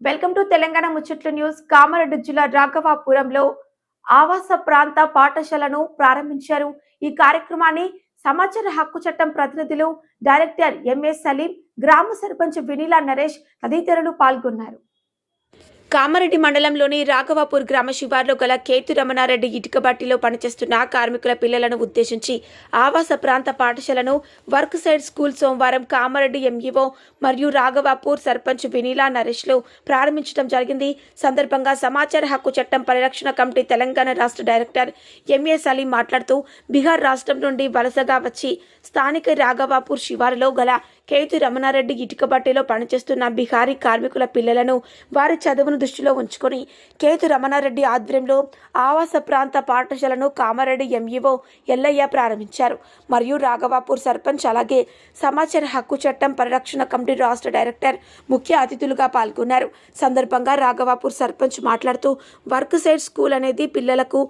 Welcome to Telangana ముచ్చట్లు news. Kamareddy జిల్లా రాఘవాపురంలో ఆవాస ప్రాంత పాఠశాలను ప్రారంభించారు. ఈ కార్యక్రమాన్ని సమాచార హక్కు చట్టం ప్రతినిధులు డైరెక్టర్ ఎంఎస్ సలీం గ్రామ సర్పంచ్ వినీలా నరేష్ తదితరులు పాల్గొన్నారు. కామారెడ్డి మండలంలోని రాఘవాపూర్ గ్రామ శివార్లో గల కేతు రమణారెడ్డి ఇటుక బట్టిలో పనిచేస్తున్న కార్మికుల పిల్లలను ఉద్దేశించి ఆవాస ప్రాంత పాఠశాలను వర్క్ సైడ్ స్కూల్ సోమవారం కామారెడ్డి ఎంఈఓ మరియు రాఘవాపూర్ సర్పంచ్ వినీలా నరేష్లు ప్రారంభించడం జరిగింది. సందర్భంగా సమాచార హక్కు చట్టం పరిరక్షణ కమిటీ తెలంగాణ రాష్ట్ర డైరెక్టర్ ఎంఏ సలీం మాట్లాడుతూ బీహార్ రాష్ట్రం నుండి వలసగా వచ్చి స్థానిక రాఘవాపూర్ శివారులో గల కేతు రమణారెడ్డి ఇటుక బట్టిలో పనిచేస్తున్న బిహారీ కార్మికుల పిల్లలను వారి చదువును దృష్టిలో ఉంచుకొని కేతు రమణారెడ్డి ఆధ్వర్యంలో ఆవాస ప్రాంత పాఠశాలను కామారెడ్డి ఎంఈఓ ఎల్లయ్య ప్రారంభించారు. మరియు రాఘవాపూర్ సర్పంచ్ అలాగే సమాచార హక్కు చట్టం పరిరక్షణ కమిటీ రాష్ట్ర డైరెక్టర్ ముఖ్య అతిథులుగా పాల్గొన్నారు. సందర్భంగా రాఘవాపూర్ సర్పంచ్ మాట్లాడుతూ వర్క్ సైడ్ స్కూల్ అనేది పిల్లలకు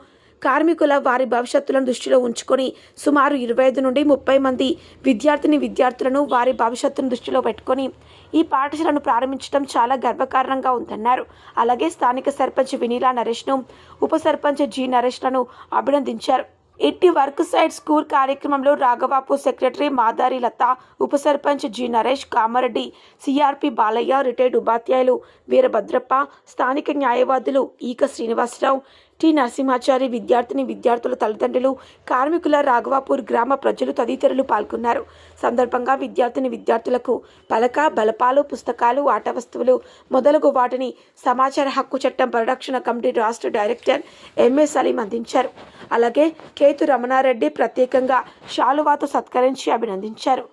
కార్మికుల వారి భవిష్యత్తులను దృష్టిలో ఉంచుకొని సుమారు ఇరవై ఐదు నుండి ముప్పై మంది విద్యార్థిని విద్యార్థులను వారి భవిష్యత్తును దృష్టిలో పెట్టుకొని ఈ పాఠశాలను ప్రారంభించడం చాలా గర్వకారణంగా ఉందన్నారు. అలాగే స్థానిక సర్పంచ్ వినీలా నరేష్ను ఉప సర్పంచ్ జి నరేష్లను అభినందించారు. ఇట్టి వర్క్ సైడ్ స్కూల్ కార్యక్రమంలో రాఘవాపు సెక్రటరీ మాదారి లత ఉప sarpanch G Naresh Kamareddy CRP Balaiah retired ఉపాధ్యాయులు వీరభద్రప్ప స్థానిక న్యాయవాదులు ఈక శ్రీనివాసరావు టి నరసింహాచారి విద్యార్థిని విద్యార్థుల తల్లిదండ్రులు కార్మికుల రాఘవాపూర్ గ్రామ ప్రజలు తదితరులు పాల్గొన్నారు. సందర్భంగా విద్యార్థిని విద్యార్థులకు పలక బలపాలు పుస్తకాలు ఆట వస్తువులు మొదలగు వాటిని సమాచార హక్కు చట్టం పరిరక్షణ కమిటీ రాష్ట్ర డైరెక్టర్ ఎంఏ సలీం అందించారు. అలాగే కేతు రమణారెడ్డి ప్రత్యేకంగా శాలువాతో సత్కరించి అభినందించారు.